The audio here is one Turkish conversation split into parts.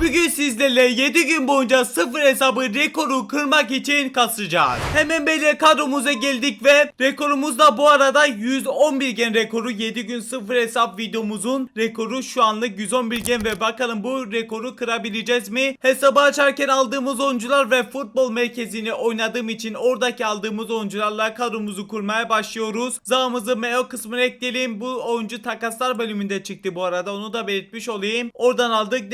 Bugün sizlerle 7 gün boyunca sıfır hesabı rekoru kırmak için kasacağız. Hemen böyle kadromuza geldik ve rekorumuz da bu arada 111 gen rekoru 7 gün sıfır hesap videomuzun rekoru şu anlık 111 gen ve bakalım bu rekoru kırabileceğiz mi? Hesabı açarken aldığımız oyuncular ve futbol merkezini oynadığım için oradaki aldığımız oyuncularla kadromuzu kurmaya başlıyoruz. Zamımızı MEO kısmına ekleyelim. Bu oyuncu takaslar bölümünde çıktı bu arada onu da belirtmiş olayım. Oradan aldık.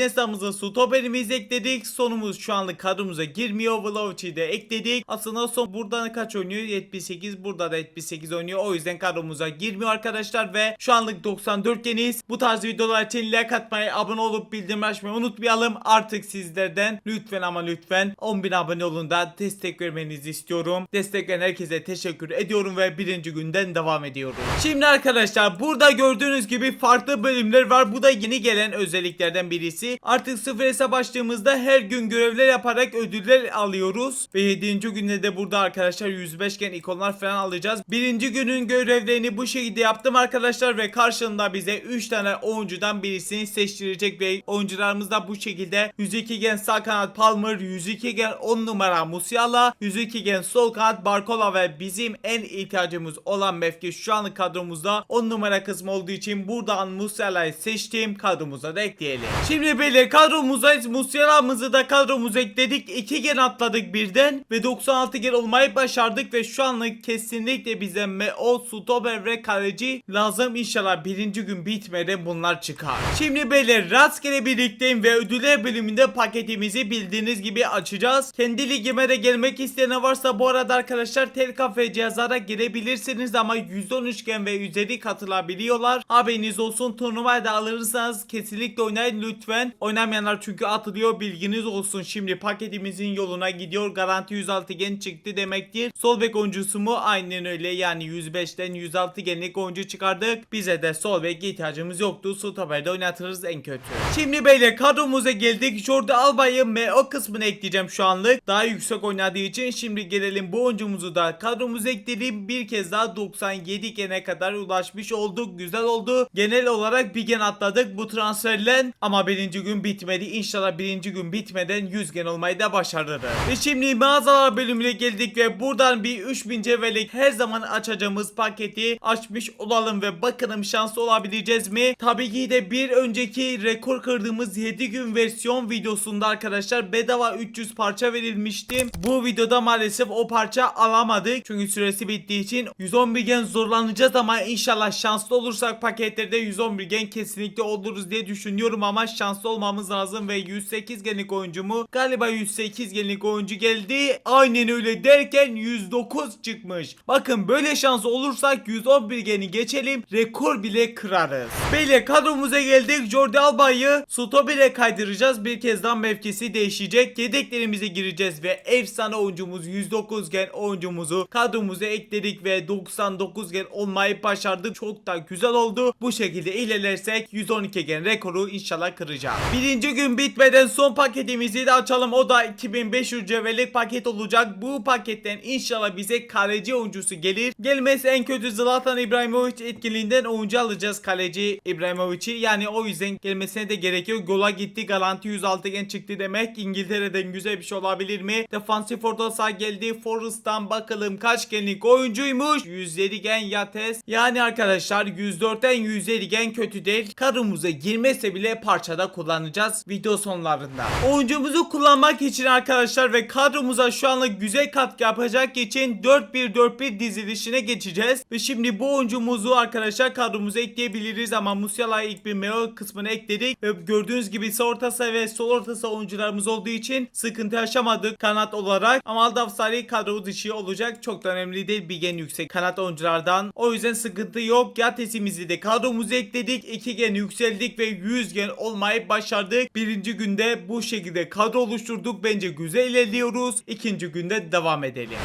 Vlog'umuzu top elimizi ekledik. Sonumuz şu anlık kadromuza girmiyor. Vlog'u de ekledik. Aslında son burada kaç oynuyor? 78. Burada da 78 oynuyor. O yüzden kadromuza girmiyor arkadaşlar ve şu anlık 94 yeniyiz. Bu tarz videolar için like atmayı, abone olup bildirim açmayı unutmayalım. Artık sizlerden lütfen ama lütfen 10.000 abone olun da destek vermenizi istiyorum. Destek herkese teşekkür ediyorum ve birinci günden devam ediyorum. Şimdi arkadaşlar burada gördüğünüz gibi farklı bölümler var. Bu da yeni gelen özelliklerden birisi. Artık 0 VS'e başladığımızda her gün görevler yaparak ödüller alıyoruz. Ve 7. günde de burada arkadaşlar 105 gen ikonlar falan alacağız. 1. günün görevlerini bu şekilde yaptım arkadaşlar ve karşılığında bize 3 tane oyuncudan birisini seçtirecek ve oyuncularımız da bu şekilde 102 gen sağ kanat Palmer, 102 gen 10 numara Musiala, 102 gen sol kanat Barkola ve bizim en ihtiyacımız olan mevki şu anlık kadromuzda 10 numara kısmı olduğu için buradan Musiala'yı seçtiğim kadromuza da ekleyelim. Şimdi böyle kadromuz kadromuza Musiala'mızı da kadromuza ekledik. 2 gen atladık birden ve 96 gen olmayı başardık ve şu anlık kesinlikle bize Meo, Stoper ve kaleci lazım. İnşallah birinci gün bitmeden bunlar çıkar. Şimdi böyle rastgele birlikteyim ve ödüller bölümünde paketimizi bildiğiniz gibi açacağız. Kendi ligime de gelmek isteyen varsa bu arada arkadaşlar tel kafe cihazlara girebilirsiniz ama 113 gen ve üzeri katılabiliyorlar. Haberiniz olsun turnuvaya da alırsanız kesinlikle oynayın lütfen. Oynamayanlar çünkü atılıyor bilginiz olsun. Şimdi paketimizin yoluna gidiyor. Garanti 106 gen çıktı demektir. Sol bek oyuncusu mu? Aynen öyle. Yani 105'ten 106 genlik oyuncu çıkardık. Bize de sol bek ihtiyacımız yoktu. Stoper'de oynatırız en kötü. Şimdi böyle kadromuza geldik. Jordi Alba'yı MO kısmına ekleyeceğim şu anlık. Daha yüksek oynadığı için şimdi gelelim bu oyuncumuzu da kadromuza ekledim. Bir kez daha 97 gene kadar ulaşmış olduk. Güzel oldu. Genel olarak bir gen atladık bu transferle. Ama birinci gün bitmedi. İnşallah birinci gün bitmeden 100 gen olmayı da başarırız. Ve şimdi mağazalar bölümüne geldik ve buradan bir 3000 cevherlik her zaman açacağımız paketi açmış olalım ve bakalım şanslı olabileceğiz mi? Tabii ki de bir önceki rekor kırdığımız 7 gün versiyon videosunda arkadaşlar bedava 300 parça verilmişti. Bu videoda maalesef o parça alamadık. Çünkü süresi bittiği için 111 gen zorlanacağız ama inşallah şanslı olursak paketlerde 111 gen kesinlikle oluruz diye düşünüyorum ama şanslı olmamız lazım ve 108 genlik oyuncu mu? Galiba 108 genlik oyuncu geldi. Aynen öyle derken 109 çıkmış. Bakın böyle şans olursak 111 geni geçelim. Rekor bile kırarız. Böyle kadromuza geldik. Jordi Alba'yı Stoper'e kaydıracağız. Bir kez daha mevkisi değişecek. Yedeklerimize gireceğiz ve efsane oyuncumuz 109 gen oyuncumuzu kadromuza ekledik ve 99 gen olmayı başardık. Çok da güzel oldu. Bu şekilde ilerlersek 112 gen rekoru inşallah kıracağız. Birinci gün bitmeden son paketimizi de açalım. O da 2500 cevherlik paket olacak. Bu paketten inşallah bize kaleci oyuncusu gelir. Gelmesi en kötü Zlatan İbrahimovic etkinliğinden oyuncu alacağız kaleci İbrahimovic'i. Yani o yüzden gelmesine de gerekiyor. Gola gitti garanti 106 gen çıktı demek. İngiltere'den güzel bir şey olabilir mi? Defansif orta saha geldi. Forrest'tan bakalım kaç genlik oyuncuymuş. 107 gen Yates. Yani arkadaşlar 104'ten 107 gen kötü değil. Karımıza girmese bile parçada kullanacağız video sonlarında. Oyuncumuzu kullanmak için arkadaşlar ve kadromuza şu anlık güzel katkı yapacak için 4-1-4-1 dizilişine geçeceğiz. Ve şimdi bu oyuncumuzu arkadaşlar kadromuza ekleyebiliriz ama Musiala'yı ilk bir meo kısmına ekledik. Ve gördüğünüz gibi sağ orta saha ve sol orta saha oyuncularımız olduğu için sıkıntı yaşamadık kanat olarak. Ama Aldaf Salih kadro dışı olacak. Çok da önemli değil bir gen yüksek kanat oyunculardan. O yüzden sıkıntı yok. Yatesimizi de kadromuza ekledik. 2 gen yükseldik ve 100 gen olmayı başardık. Birinci günde bu şekilde kadro oluşturduk. Bence güzel ilerliyoruz. İkinci günde devam edelim.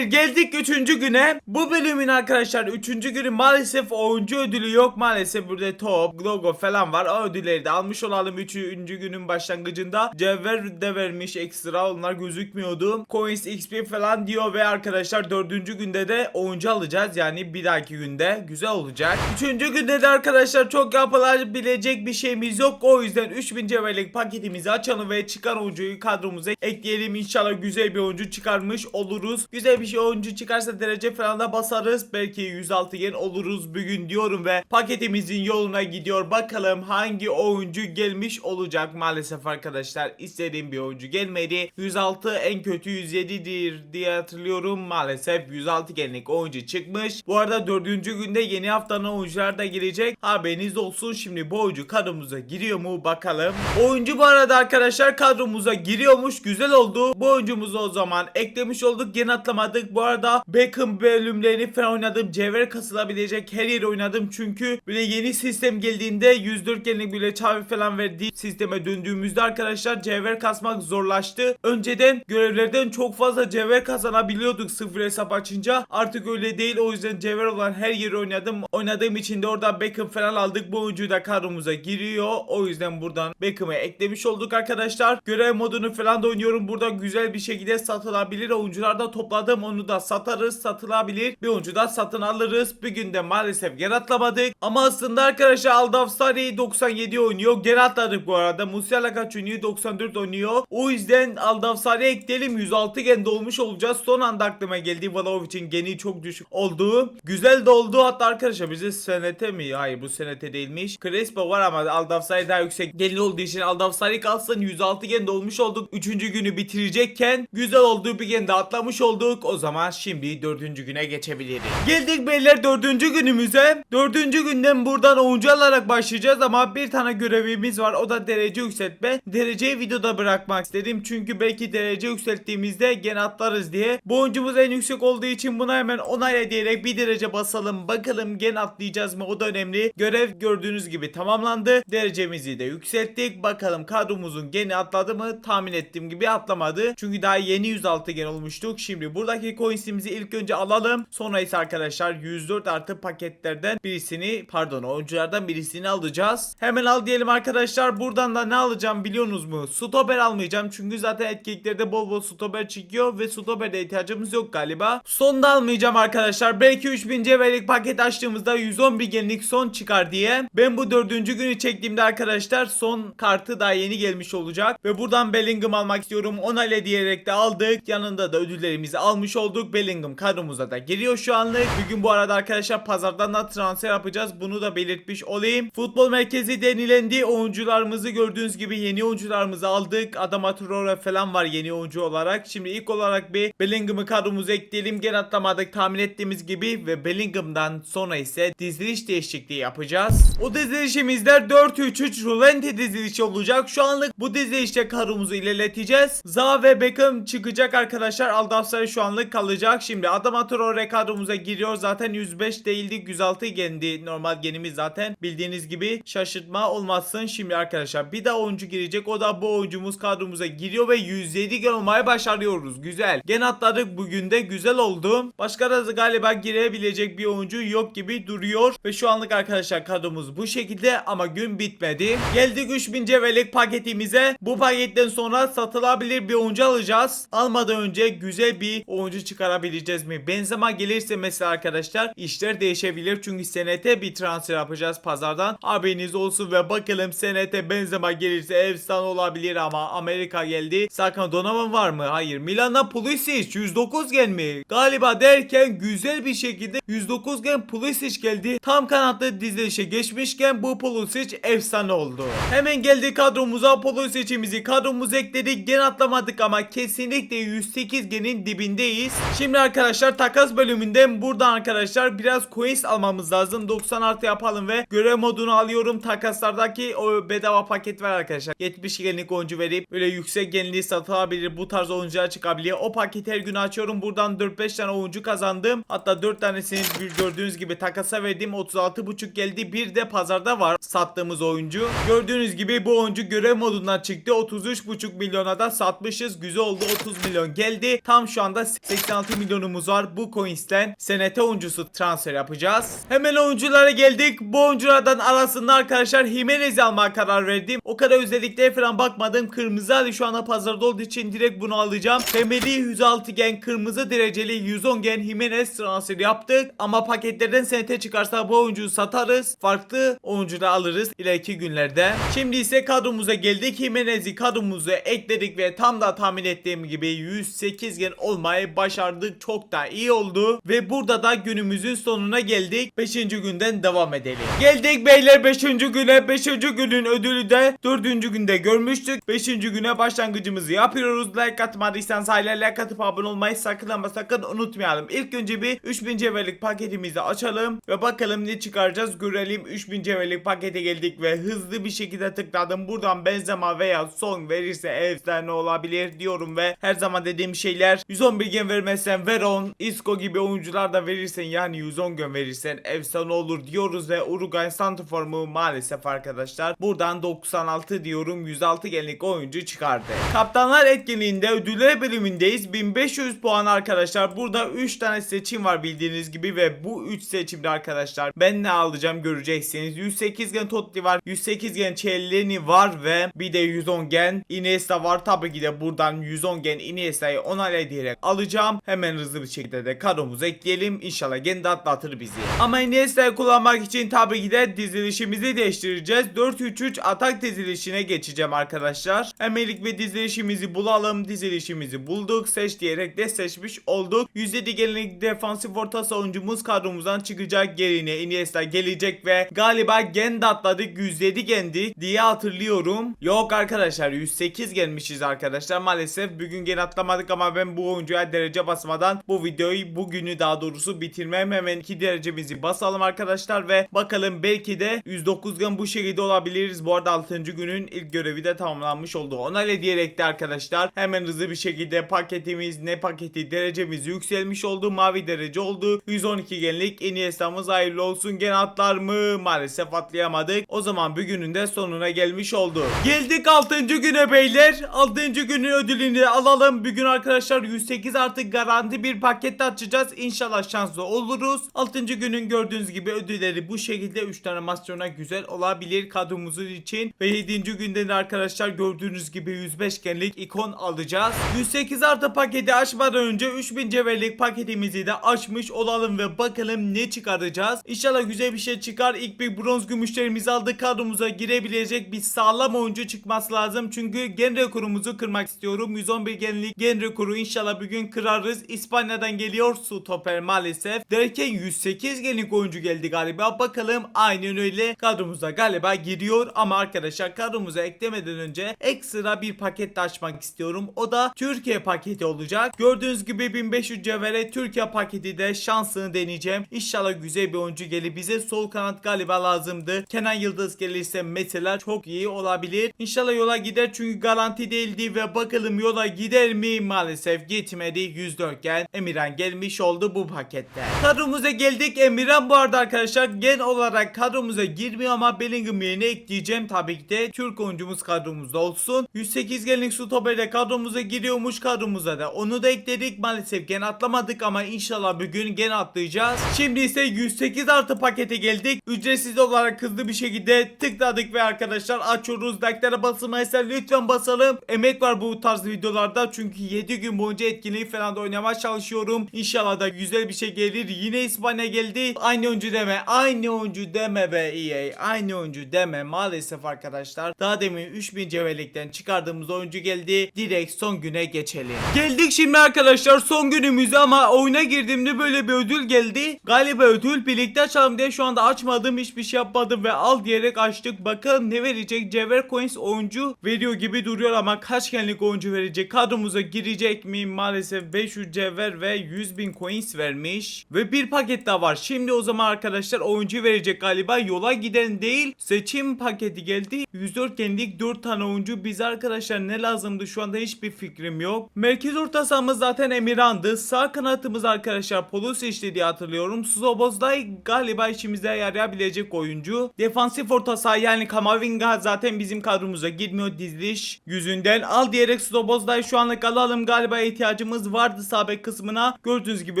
Belir geldik 3. güne. Bu bölümün arkadaşlar 3. günü maalesef oyuncu ödülü yok. Maalesef burada top, logo falan var. O ödülleri de almış olalım 3. günün başlangıcında. Cevher de vermiş ekstra onlar gözükmüyordu. Coins XP falan diyor ve arkadaşlar 4. günde de oyuncu alacağız. Yani bir dahaki günde güzel olacak. 3. günde de arkadaşlar çok yapılabilecek bir şeyimiz yok. O yüzden 3000 cevherlik paketimizi açalım ve çıkan oyuncuyu kadromuza ekleyelim. İnşallah güzel bir oyuncu çıkarmış oluruz. Güzel bir şey oyuncu çıkarsa derece falan da basarız. Belki 106 yen oluruz bugün diyorum ve paketimizin yoluna gidiyor. Bakalım hangi oyuncu gelmiş olacak maalesef arkadaşlar. istediğim bir oyuncu gelmedi. 106 en kötü 107'dir diye hatırlıyorum. Maalesef 106 genlik oyuncu çıkmış. Bu arada 4. günde yeni haftanın oyuncular da gelecek. Haberiniz olsun. Şimdi bu oyuncu kadromuza giriyor mu bakalım. Oyuncu bu arada arkadaşlar kadromuza giriyormuş. Güzel oldu. Bu oyuncumuzu o zaman eklemiş olduk. Yeni atlamadık. Bu arada Beckham bölümlerini falan oynadım. Cevher kasılabilecek her yeri oynadım. Çünkü böyle yeni sistem geldiğinde 104 genlik bile çavi falan verdiği sisteme döndüğümüzde arkadaşlar cevher kasmak zorlaştı. Önceden görevlerden çok fazla cevher kazanabiliyorduk sıfır hesap açınca. Artık öyle değil. O yüzden cevher olan her yeri oynadım. Oynadığım için de orada Beckham falan aldık. Bu oyuncu da kadromuza giriyor. O yüzden buradan Beckham'ı eklemiş olduk arkadaşlar. Görev modunu falan da oynuyorum. Burada güzel bir şekilde satılabilir. Oyuncular da topladım. Onu da satarız. Satılabilir. Bir oyuncu da satın alırız. Bir günde maalesef geri atlamadık. Ama aslında arkadaşlar Aldavsari 97 oynuyor. Geri atladık bu arada. Musiala kaç oynuyor? 94 oynuyor. O yüzden Aldavsari ekleyelim. 106 gen dolmuş olacağız. Son anda aklıma geldi. Vlahovic'in geni çok düşük olduğu. Güzel de oldu. Hatta arkadaşlar bize senete mi? Hayır bu senete değilmiş. Crespo var ama Aldavsari daha yüksek geni olduğu için Aldavsari kalsın. 106 gen dolmuş olduk. 3. günü bitirecekken güzel olduğu bir gen de atlamış olduk. O zaman şimdi 4. güne geçebiliriz. Geldik beyler 4. günümüze. 4. günden buradan oyuncu alarak başlayacağız ama bir tane görevimiz var. O da derece yükseltme. Dereceyi videoda bırakmak istedim. Çünkü belki derece yükselttiğimizde gene atlarız diye. Bu oyuncumuz en yüksek olduğu için buna hemen onayla diyerek bir derece basalım. Bakalım gene atlayacağız mı? O da önemli. Görev gördüğünüz gibi tamamlandı. Derecemizi de yükselttik. Bakalım kadromuzun gene atladı mı? Tahmin ettiğim gibi atlamadı. Çünkü daha yeni 106 gen olmuştuk. Şimdi buradaki coinsimizi ilk önce alalım. Sonra ise arkadaşlar 104 artı paketlerden birisini pardon oyunculardan birisini alacağız. Hemen al diyelim arkadaşlar. Buradan da ne alacağım biliyorsunuz mu? Stoper almayacağım. Çünkü zaten etkinliklerde bol bol stoper çıkıyor ve stoperde ihtiyacımız yok galiba. Son da almayacağım arkadaşlar. Belki 3000 cevherlik paket açtığımızda 111 genlik son çıkar diye. Ben bu dördüncü günü çektiğimde arkadaşlar son kartı daha yeni gelmiş olacak. Ve buradan Bellingham almak istiyorum. Onayla diyerek de aldık. Yanında da ödüllerimizi almış olduk. Bellingham kadromuza da geliyor şu anlık. Bugün bu arada arkadaşlar pazardan da transfer yapacağız. Bunu da belirtmiş olayım. Futbol merkezi denilendi. Oyuncularımızı gördüğünüz gibi yeni oyuncularımızı aldık. Adama Traore falan var yeni oyuncu olarak. Şimdi ilk olarak bir Bellingham'ı kadromuza ekleyelim. Gene atlamadık tahmin ettiğimiz gibi. Ve Bellingham'dan sonra ise diziliş değişikliği yapacağız. O dizilişimizde 4-3-3 rulente dizilişi olacak. Şu anlık bu dizilişte kadromuzu ilerleteceğiz. Za ve Beckham çıkacak arkadaşlar. Aldafsari şu anlık kalacak. Şimdi Adama Traore kadromuza giriyor. Zaten 105 değildi. 106 gendi. Normal genimiz zaten. Bildiğiniz gibi şaşırtma olmazsın. Şimdi arkadaşlar bir daha oyuncu girecek. O da bu oyuncumuz kadromuza giriyor ve 107 gen olmayı başarıyoruz. Güzel. Gen atladık bugün de. Güzel oldu. Başka da galiba girebilecek bir oyuncu yok gibi duruyor. Ve şu anlık arkadaşlar kadromuz bu şekilde ama gün bitmedi. Geldik 3000 cevherlik paketimize. Bu paketten sonra satılabilir bir oyuncu alacağız. Almadan önce güzel bir oyuncu çıkarabileceğiz mi? Benzema gelirse mesela arkadaşlar işler değişebilir çünkü senete bir transfer yapacağız pazardan. Haberiniz olsun ve bakalım senete Benzema gelirse efsane olabilir ama Amerika geldi. Sakın Donovan var mı? Hayır. Milan'dan Pulisic 109 gelmi. Galiba derken güzel bir şekilde 109 gen Pulisic geldi. Tam kanatlı dizilişe geçmişken bu Pulisic efsane oldu. Hemen geldi kadromuza Pulisic'imizi kadromuza ekledik. Gen atlamadık ama kesinlikle 108 genin dibindeyiz. Şimdi arkadaşlar takas bölümünden buradan arkadaşlar biraz coins almamız lazım. 90 artı yapalım ve görev modunu alıyorum. Takaslardaki o bedava paket var arkadaşlar. 70 genlik oyuncu verip böyle yüksek genliği satılabilir. Bu tarz oyuncular çıkabiliyor. O paketi her gün açıyorum. Buradan 4-5 tane oyuncu kazandım. Hatta 4 tanesini gördüğünüz gibi takasa verdim. 36.5 geldi. Bir de pazarda var sattığımız oyuncu. Gördüğünüz gibi bu oyuncu görev modundan çıktı. 33.5 milyona da satmışız. Güzel oldu. 30 milyon geldi. Tam şu anda 86 milyonumuz var. Bu coins'ten senete oyuncusu transfer yapacağız. Hemen oyunculara geldik. Bu oyunculardan arasında arkadaşlar Jimenez'i almaya karar verdim. O kadar özelliklere falan bakmadım. Kırmızı Ali şu anda pazarda olduğu için direkt bunu alacağım. Temeli 106 gen kırmızı dereceli 110 gen Jimenez transfer yaptık. Ama paketlerden senete çıkarsa bu oyuncuyu satarız. Farklı oyuncu da alırız ileriki günlerde. Şimdi ise kadromuza geldik. Jimenez'i kadromuza ekledik ve tam da tahmin ettiğim gibi 108 gen olmayı başardık. Çok da iyi oldu. Ve burada da günümüzün sonuna geldik. 5. günden devam edelim. Geldik beyler 5. güne. 5. günün ödülü de 4. günde görmüştük. 5. güne başlangıcımızı yapıyoruz. Like atmadıysanız hala like atıp abone olmayı sakın ama sakın unutmayalım. İlk önce bir 3000 cevherlik paketimizi açalım ve bakalım ne çıkaracağız görelim. 3000 cevherlik pakete geldik ve hızlı bir şekilde tıkladım. Buradan Benzema veya Son verirse efsane olabilir diyorum ve her zaman dediğim şeyler 111 gen vermezsen Veron, Isco gibi oyuncular da verirsen yani 110 gen verirsen efsane olur diyoruz ve Uruguay Santiformu maalesef arkadaşlar buradan 96 diyorum 106 genlik oyuncu çıkardı. Kaptanlar etkinliğinde ödüller bölümündeyiz. 1500 puan arkadaşlar. Burada 3 tane seçim var bildiğiniz gibi ve bu 3 seçimde arkadaşlar ben ne alacağım göreceksiniz. 108 gen Totti var. 108 gen Cellini var ve bir de 110 gen Iniesta var. Tabii ki de buradan 110 gen Iniesta'yı onayla diyerek alacağım. Hemen hızlı bir şekilde de kadromuza ekleyelim. İnşallah gen de atlatır bizi. Ama Iniesta'yı kullanmak için tabii ki de dizilişimizi değiştireceğiz. 4-3-3 atak dizilişine geçeceğim arkadaşlar. Hemen ilk bir dizilişimizi bulalım. Dizilişimizi bulduk. Seç diyerek de seçmiş olduk. 107 gelinlik defansif orta savuncumuz kadromuzdan çıkacak. Gerine Iniesta gelecek ve galiba gen de atladık. 107 gendi diye hatırlıyorum. Yok arkadaşlar 108 gelmişiz arkadaşlar. Maalesef bugün gen atlamadık ama ben bu oyuncuya derece basmadan bu videoyu bugünü daha doğrusu bitirmem. Hemen 2 derecemizi basalım arkadaşlar ve bakalım belki de 109 gen bu şekilde olabiliriz. Bu arada 6. günün ilk görevi de tamamlanmış oldu. Onayla diyerek de arkadaşlar hemen hızlı bir şekilde paketimiz ne paketi derecemiz yükselmiş oldu. Mavi derece oldu. 112 genlik Iniesta'mız hayırlı olsun. Gen atlar mı? Maalesef atlayamadık. O zaman bugünün de sonuna gelmiş oldu. Geldik 6. güne beyler. 6. günün ödülünü alalım. Bugün arkadaşlar 108 artık garanti bir paket açacağız. İnşallah şanslı oluruz. 6. günün gördüğünüz gibi ödülleri bu şekilde 3 tane masyona güzel olabilir kadromuzun için. Ve 7. günde de arkadaşlar gördüğünüz gibi 105 genlik ikon alacağız. 108 artı paketi açmadan önce 3000 cevherlik paketimizi de açmış olalım ve bakalım ne çıkaracağız. İnşallah güzel bir şey çıkar. İlk bir bronz gümüşlerimizi aldık. Kadromuza girebilecek bir sağlam oyuncu çıkması lazım. Çünkü gen rekorumuzu kırmak istiyorum. 111 genlik gen rekoru inşallah bugün kırarız. İspanya'dan geliyor stoper maalesef. Derken 108 genlik oyuncu geldi galiba. Bakalım aynen öyle kadromuza galiba giriyor. Ama arkadaşlar kadromuza eklemeden önce ekstra bir paket de açmak istiyorum. O da Türkiye paketi olacak. Gördüğünüz gibi 1500 cevhere Türkiye paketi de şansını deneyeceğim. İnşallah güzel bir oyuncu gelir. Bize sol kanat galiba lazımdı. Kenan Yıldız gelirse mesela çok iyi olabilir. İnşallah yola gider çünkü garanti değildi ve bakalım yola gider mi? Maalesef gitmedi. 104 gen Emirhan gelmiş oldu bu pakette. Kadromuza geldik. Emirhan bu arada arkadaşlar gen olarak kadromuza girmiyor ama Bellingham yerine ekleyeceğim. Tabii ki de Türk oyuncumuz kadromuzda olsun. 108 genlik stoperle kadromuza giriyormuş kadromuza da. Onu da ekledik. Maalesef gen atlamadık ama inşallah bugün gen atlayacağız. Şimdi ise 108 artı pakete geldik. Ücretsiz olarak hızlı bir şekilde tıkladık ve arkadaşlar açıyoruz. Like'lara basılmaysa lütfen basalım. Emek var bu tarz videolarda çünkü 7 gün boyunca etkinliği falan da oynamaya çalışıyorum. İnşallah da güzel bir şey gelir. Yine İspanya geldi. Aynı oyuncu deme. Aynı oyuncu deme be EA. Aynı oyuncu deme. Maalesef arkadaşlar. Daha demin 3000 cevherlikten çıkardığımız oyuncu geldi. Direkt son güne geçelim. Geldik şimdi arkadaşlar son günümüze ama oyuna girdiğimde böyle bir ödül geldi. Galiba ödül birlikte açalım diye şu anda açmadım. Hiçbir şey yapmadım ve al diyerek açtık. Bakalım ne verecek? Cevher Coins oyuncu veriyor gibi duruyor ama kaç genlik oyuncu verecek? Kadromuza girecek mi? Maalesef 500 cevher ve 100 bin coins vermiş. Ve bir paket daha var. Şimdi o zaman arkadaşlar oyuncu verecek galiba. Yola giden değil. Seçim paketi geldi. 104 genlik 4 tane oyuncu. Biz arkadaşlar ne lazımdı şu anda hiçbir fikrim yok. Merkez orta sahamız zaten Emirhan'dı. Sağ kanatımız arkadaşlar Polus işte diye hatırlıyorum. Suzobozday galiba işimize yarayabilecek oyuncu. Defansif orta saha yani Kamavinga zaten bizim kadromuza girmiyor diziliş yüzünden. Al diyerek Suzobozday şu anlık alalım. Galiba ihtiyacımız vardı sağ bek kısmına. Gördüğünüz gibi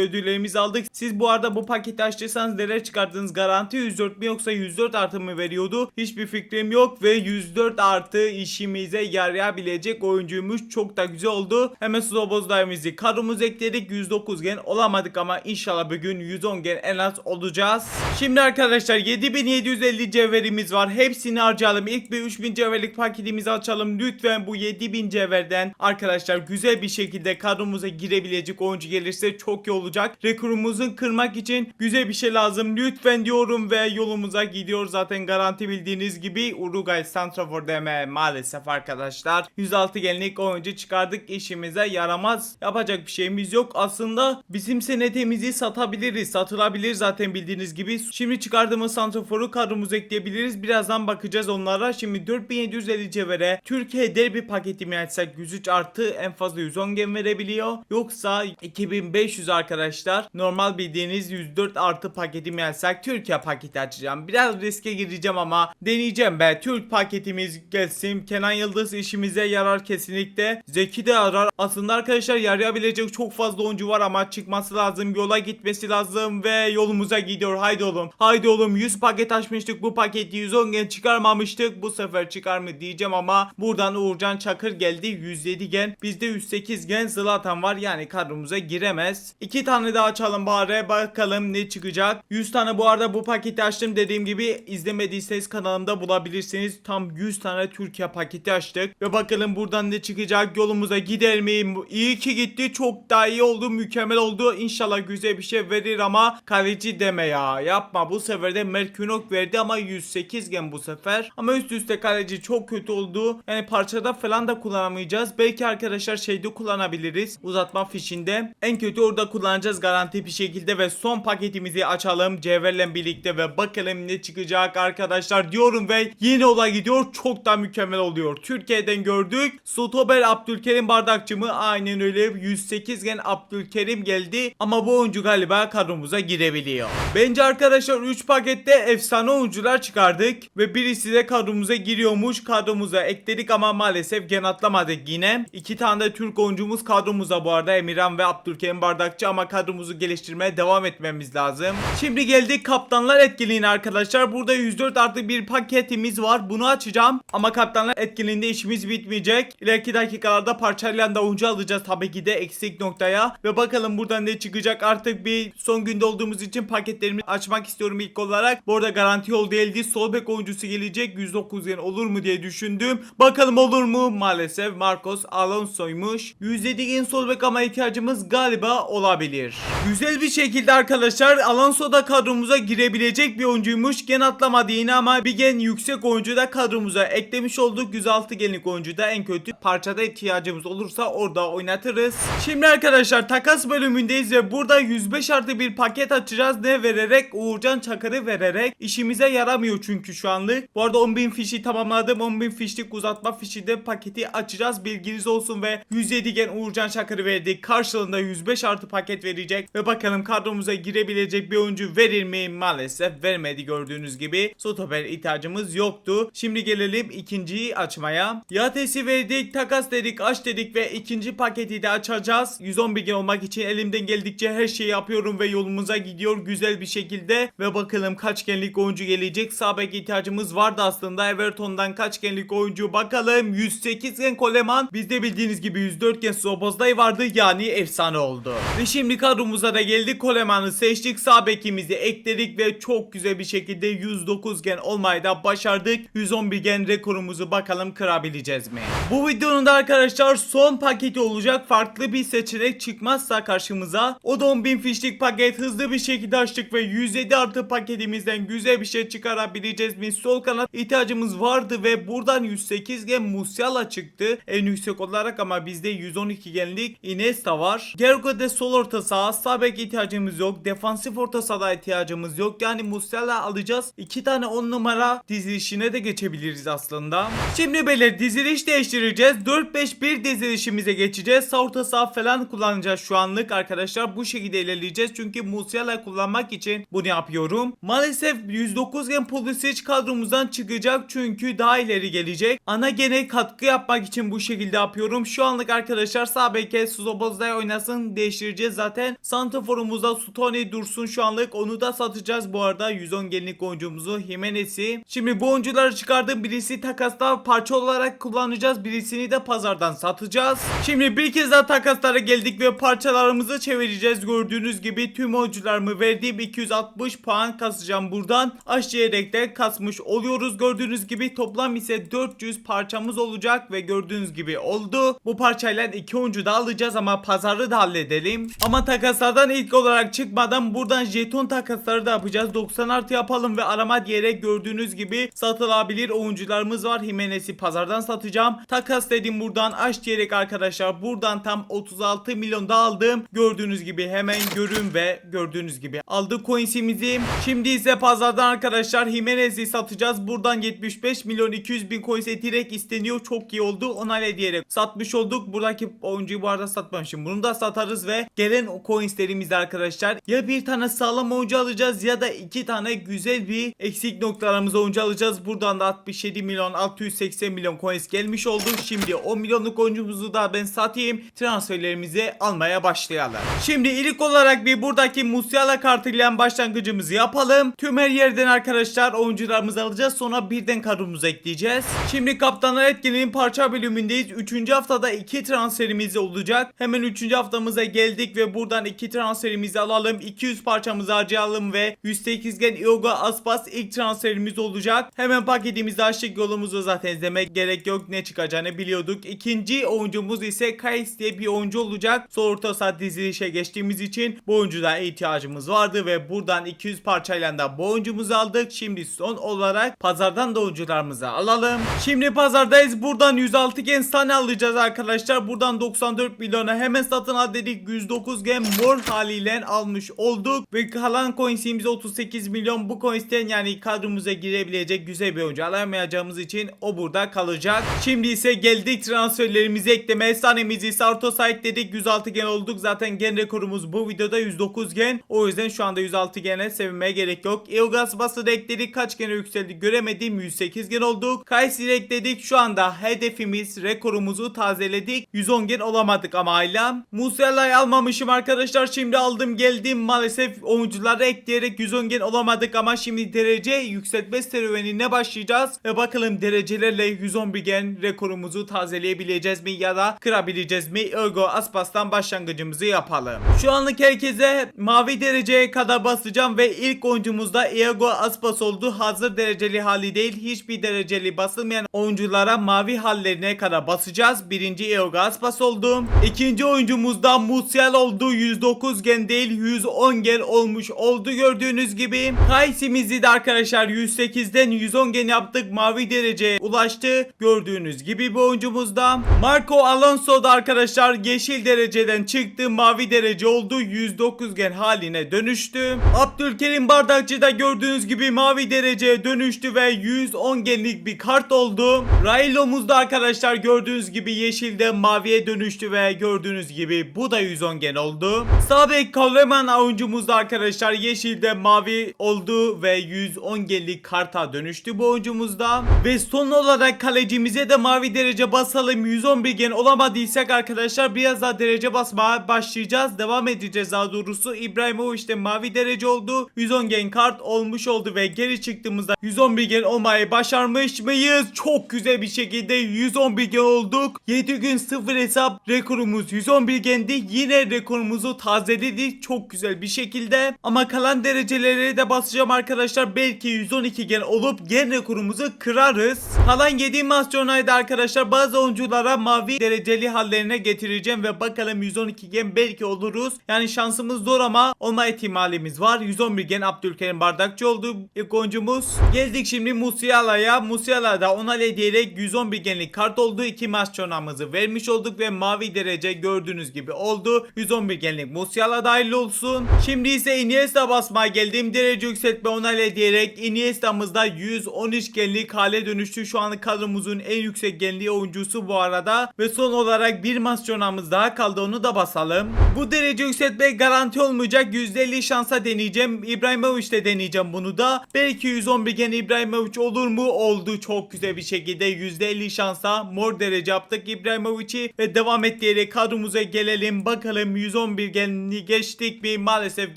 ödüllerimizi aldık. Siz bu arada bu paketi açtıysanız nereye çıkardığınız garanti 104 mi yoksa 104 artı mı veriyordu? Hiçbir fikrim yok ve 104 artı işimize yarayabilecek oyuncuymuş. Çok da güzel oldu. Hemen Slobozdayımızı kadromuza ekledik. 109 gen olamadık ama inşallah bugün 110 gen en az olacağız. Şimdi arkadaşlar 7750 cevherimiz var. Hepsini harcayalım. İlk bir 3000 cevherlik paketimizi açalım. Lütfen bu 7000 cevherden arkadaşlar güzel bir şekilde kadromuza girebilecek oyuncu gelirse çok iyi olacak. Rekorumuzu kırmak için güzel bir şey lazım. Lütfen diyorum ve yolumuza gidiyor. Zaten garanti bildiğiniz gibi Uruguay Santrafor deme maalesef arkadaşlar. 106 genlik oyuncu çıkardık. işimize yaramaz. Yapacak bir şeyimiz yok. Aslında bizim senetimizi satabiliriz. Satılabilir zaten bildiğiniz gibi. Şimdi çıkardığımız Santrafor'u kadromuza ekleyebiliriz. Birazdan bakacağız onlara. Şimdi 4750 cevhere Türkiye derbi paketimi açsak 103 artı en fazla 110 gen verebiliyor. Yoksa 2500 arkadaşlar. Normal bildiğiniz 104 artı paketimi açsak Türkiye paketi açacağım. Biraz riske gireceğim ama deneyeceğim be. Türk paketimiz gelsin. Kenan Yıldız işimize yarar kesinlikle. Zeki de arar. Aslında arkadaşlar yarayabilecek çok fazla oyuncu var ama çıkması lazım. Yola gitmesi lazım ve yolumuza gidiyor. Haydi oğlum. Haydi oğlum 100 paket açmıştık. Bu paketi 110 gen çıkarmamıştık. Bu sefer çıkar mı diyeceğim ama buradan Uğurcan Çakır geldi. 107 gen. Bizde 108 gen Zlatan var. Yani kadromuza giremez. İki tane daha açalım bari. Bakalım ne çıkacak. 100 tane bu arada bu paketi açtım. Dediğim gibi izlemediyseniz kanalımda bulabilirsiniz. Tam 100 tane Türkiye paketi açtık. Ve bakalım buradan ne çıkacak. Yolumuza gider miyim? İyi ki gitti. Çok daha iyi oldu. Mükemmel oldu. İnşallah güzel bir şey verir ama kaleci deme ya. Yapma. Bu sefer de Merkünok verdi ama 108 gen bu sefer. Ama üst üste kaleci çok kötü oldu. Yani parçada falan da kullanamayacağız. Belki arkadaşlar şeyde kullanabiliriz. Uzatma fişinde. En kötü orada kullanacağız garanti bir şekilde ve son paketimizi açalım Cevher'le birlikte ve bakalım ne çıkacak arkadaşlar diyorum ve yeni olay gidiyor. Çok da mükemmel oluyor. Türkiye'den gördük. Stober Abdülkerim bardakçı mı? Aynen öyle. 108 gen Abdülkerim geldi. Ama bu oyuncu galiba kadromuza girebiliyor. Bence arkadaşlar 3 pakette efsane oyuncular çıkardık. Ve birisi de kadromuza giriyormuş. Kadromuza ekledik ama maalesef gen atlamadık yine. İki tane de Türk oyuncumuz kadromuza bu arada. Emirhan ve Abdülkerim bardakçı ama kadromuzu geliştirmeye devam etmemiz lazım. Şimdi geldik kaptanlar etkinliğine arkadaşlar. Burada 104 artı bir paketimiz var. Bunu açacağım. Ama kaptanlar etkinliğinde işimiz bitmeyecek. İleriki dakikalarda parçayla da oyuncu alacağız tabii ki de eksik noktaya. Ve bakalım buradan ne çıkacak. Artık bir son günde olduğumuz için paketlerimi açmak istiyorum ilk olarak. Bu arada garanti yol değildi. Sol bek oyuncusu gelecek. 109 yen olur mu diye düşündüm. Bakalım olur mu? Maalesef Marcos Alonso'ymuş. 107 gen sol bek ama ihtiyacımız galiba olabilir. Güzel bir şekilde arkadaşlar Alonso da kadromuza girebilecek bir oyuncuymuş. Gen atlamadı yine ama bir gen yüksek oyuncu da kadromuza eklemiş olduk. 106 genlik oyuncu da en kötü parçada ihtiyacımız olursa orada oynatırız. Şimdi arkadaşlar takas bölümündeyiz ve burada 105 artı bir paket açacağız. Ne vererek? Uğurcan Çakır'ı vererek. işimize yaramıyor çünkü şu anlık. Bu arada 10.000 fişi tamamladım. 10.000 fişlik uzatma fişi de paketi açacağız. Bilginiz olsun ve 107 gen Uğurcan Çakır'ı verdik. Karşılığında 105 artı paket verecek. Ve bakalım kadromuza girebilecek bir oyuncu verir mi? Maalesef vermedi gördüğünüz gibi. Stoper ihtiyacımız yoktu. Şimdi gelelim ikinciyi açmaya. Yatesi verdik, takas dedik, aç dedik ve ikinci paketi de açacağız. 111 gen olmak için elimden geldikçe her şeyi yapıyorum ve yolumuza gidiyor güzel bir şekilde. Ve bakalım kaç genlik oyuncu gelecek. Sağ bek ihtiyacımız vardı aslında. Everton'dan kaç genlik oyuncu bakalım. 108 gen Coleman. Bizde bildiğiniz gibi 104 gen Sobozday vardı yani efsane oldu. Ve şimdi kadromuza da geldik. Koleman'ı seçtik. Sağ bekimizi ekledik ve çok güzel bir şekilde 109 gen olmayı da başardık. 111 gen rekorumuzu bakalım kırabileceğiz mi? Bu videonun da arkadaşlar son paketi olacak. Farklı bir seçenek çıkmazsa karşımıza o da 10.000 fişlik paket hızlı bir şekilde açtık ve 107 artı paketimizden güzel bir şey çıkarabileceğiz mi? Sol kanat ihtiyacımız vardı ve buradan 108 gen Musiala çıktı. En yüksek olarak ama bizde 112 genlik Iniesta var. Gergo'de sol orta saha, sağ ihtiyacımız yok. Defansif orta sahada ihtiyacımız yok. Yani Musiala alacağız. 2 tane 10 numara dizilişine de geçebiliriz aslında. Şimdi beyler diziliş değiştireceğiz. 4-5-1 dizilişimize geçeceğiz. Sağ orta saha falan kullanacağız şu anlık arkadaşlar. Bu şekilde ilerleyeceğiz. Çünkü Musiala kullanmak için bunu yapıyorum. Maalesef 109 gen Pulisic kadromuzdan çıkacak. Çünkü daha ileri gelecek. Ana gene katkı yapmak için bu şekilde yapıyorum. Şu anlık arkadaşlar sağ beke Suzobozday oynasın değiştireceğiz zaten. Santraforumuzda Stone dursun şu anlık. Onu da satacağız bu arada. 110 genlik oyuncumuzu Jimenez'i. Şimdi bu oyuncuları çıkardım. Birisi takasta parça olarak kullanacağız. Birisini de pazardan satacağız. Şimdi bir kez daha takaslara geldik ve parçalarımızı çevireceğiz. Gördüğünüz gibi tüm oyuncularımı verdiğim 260 puan kasacağım buradan. Aşağıya de kasmış oluyoruz. Gördüğünüz gibi toplam ise 400 parçamız olacak ve gördüğünüz gibi oldu. Bu parçayla iki oyuncu da alacağız ama pazarı da halledelim. Ama takaslardan ilk olarak çıkmadan buradan jeton takasları da yapacağız. 90 artı yapalım ve arama diyerek gördüğünüz gibi satılabilir oyuncularımız var. Jimenez'i pazardan satacağım. Takas dedim buradan aç diyerek arkadaşlar buradan tam 36 milyon da aldım. Gördüğünüz gibi hemen görün ve gördüğünüz gibi aldık coinsimizi. Şimdi ise pazardan arkadaşlar Jimenez'i satacağız. Buradan 75 milyon 200 bin coins direkt isteniyor. Çok iyi oldu. Onayla diyerek satmış olduk. Buradaki oyuncuyu bu arada satmamışım. Bunu da satarız ve gelen o coinslerimizde arkadaşlar ya bir tane sağlam oyuncu alacağız ya da iki tane güzel bir eksik noktalarımız oyuncu alacağız. Buradan da 67 milyon 680 milyon coins gelmiş oldu. Şimdi 10 milyonluk oyuncumuzu da ben satayım. Transferlerimizi almaya başlayalım. Şimdi ilk olarak bir buradaki Musiala kartıyla başlangıcımızı yapalım. Tüm her yerden arkadaşlar oyuncularımızı alacağız. Sonra birden kadromuza ekleyeceğiz. Şimdi kaptanlar etkinliğin parça bölümündeyiz. 3. haftada 2 transferimiz olacak. Hemen 3. haftamıza geldik ve buradan 2 transferimizi alalım. 200 parçamızı harcayalım ve 108 gen Yoga Aspas ilk transferimiz olacak. Hemen paketimizi açtık yolumuzu zaten izlemek gerek yok. Ne çıkacağını biliyorduk. İkinci oyuncumuz ise Kais diye bir oyuncu olacak. Sol orta dizilişe geçtiğimiz için bu oyuncuda ihtiyacımız vardı ve buradan 200 parçayla da bu oyuncumuzu aldık. Şimdi son olarak pazardan da oyuncularımızı alalım. Şimdi pazardayız. Buradan 106 gen sane alacağız arkadaşlar. Buradan 94 milyona hemen satın al dedik. 109 gen mor haliyle almış olduk. Ve kalan coinsimiz 38 milyon. Bu coinsten yani kadromuza girebilecek güzel bir oyuncu alamayacağımız için o burada kalacak. Şimdi ise geldik transferlerimizi ekleme. Efsanemizi Sarto site dedik. 106 gen olduk. Zaten gen rekorumuz bu videoda 109 gen. O yüzden şu anda 106 gene sevinmeye gerek yok. Ilgas bası ekledik. Kaç gene yükseldi göremedim. 108 gen olduk. Kayseri ekledik. Şu anda hedefimiz rekorumuzu tazeledik. 110 gen olamadık ama hala. Musiala'yı almamışım arkadaşlar. Şimdi aldım geldim. Maalesef oyuncuları ekleyerek 110 gen olamadık ama şimdi derece yükseltme serüvenine başlayacağız. Ve bakalım derecelerle 111 gen rekorumuzu tazeleyebileceğiz mi ya da kırabileceğiz mi? Ergo Aspas'tan başlangıcımızı yapalım. Şu anlık herkese mavi dereceye kadar basacağım ve ilk oyuncumuzda Ergo Aspas oldu. Hazır dereceli hali değil. Hiçbir dereceli basılmayan oyunculara mavi hallerine kadar basacağız. Birinci Ergo Aspas oldu. İkinci oyuncumuzda Musial oldu. 109 gen değil 110 gen olmuş oldu gördüğünüz gibi. Kaysimizi de arkadaşlar 108'den 110 gen yaptık. Mavi dereceye ulaştı. Gördüğünüz gibi bu oyuncumuzda. Marco Alonso da arkadaşlar yeşil dereceden çıktı. Mavi derece oldu. 109 gen haline dönüştü. Abdülkerim Bardakçı da gördüğünüz gibi mavi dereceye dönüştü ve 110 genlik bir kart oldu. Railo'muz da arkadaşlar gördüğünüz gibi yeşilde maviye dönüştü ve gördüğünüz gibi bu da 110 gen oldu. Sabek Kaleman oyuncumuz da arkadaşlar yeşilde mavi oldu ve 110 genlik karta dönüştü bu oyuncumuzda. Ve son olarak kalecimize de mavi derece basalım. 111 gen olamadıysak arkadaşlar biraz daha derece basmaya başlayacağız. Devam edeceğiz daha doğrusu. İbrahimovic de mavi derece oldu. 110 gen kart olmuş oldu ve geri çıktığımızda 111 gen olmayı başarmış mıyız? Çok güzel bir şekilde 111 gen olduk. 7 gün 0 hesap rekorumuz 111 gendi. Yine rekorumuzu tazeledik çok güzel bir şekilde. Ama kalan dereceleri de basacağım arkadaşlar. Belki 112 gen olup gen rekorumuzu kırarız. Kalan 7 Mastionay'da arkadaşlar bazı oyunculara mavi dereceli hallerine getireceğim ve bakalım 112 gen belki oluruz. Yani şansımız zor ama olma ihtimalimiz var. 111 gen Abdülkerim Bardakçı oldu ilk oyuncumuz. Geldik şimdi Musiala'ya. Musiala da ona diyerek 111 genlik kart oldu. İki Mastionamızı vermiş olduk ve mavi derece gördüğünüz gibi oldu. 111 genlik Musiala dahil olsun. Şimdi ise Iniesta basmaya geldim. Derece yükseltme ona diyerek Iniesta'mızda 113 genlik hale dönüştü. Şu an kadromuzun en yüksek genliği oyuncusu bu arada. Ve son olarak bir Mastionamız daha kaldı onu da basalım. Bu derece yükseltme garanti olmayacak. %50 şansa deneyeceğim. İbrahimovic'te deneyeceğim bunu da. Belki 111 gen İbrahimovic olur mu? Oldu çok güzel bir şekilde. %50 şansa mor derece yaptık İbrahimovic'i ve devam et diyerek kadromuza gelelim. Bakalım 111 genli geçtik mi? Maalesef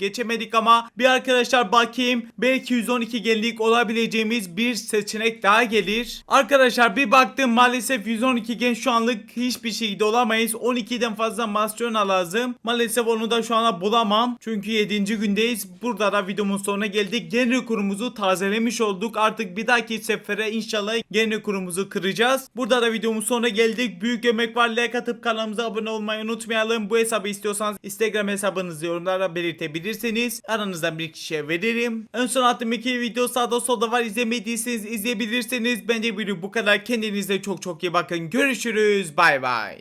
geçemedik ama bir arkadaşlar bakayım. Belki 112 genlik olabileceğimiz bir seçenek daha gelir. Arkadaşlar bir baktım maalesef 112 gen şu anlık hiçbir şekilde olamayız. 12'den fazla Mastrona lazım. Maalesef onu da şu anda bulamam. Çünkü 7. gündeyiz. Burada da videomun sonuna geldik. Gen rekorumuzu tazelemiş olduk. Artık bir dahaki sefere inşallah gen rekorumuzu kıracağız. Burada da videomun sonuna geldik. Büyük emek var. Like atıp kanalımıza abone olmayı unutmayalım. Bu hesabı istiyorsanız Instagram hesabınızı yorumlara belirtebilirsiniz. Aranızdan bir kişiye veririm. En son attığım iki video sağda solda var. İzlemediyseniz izleyebilirsiniz. Bence video bu kadar. Kendinize çok çok iyi bakın. Görüşürüz. Bay bay.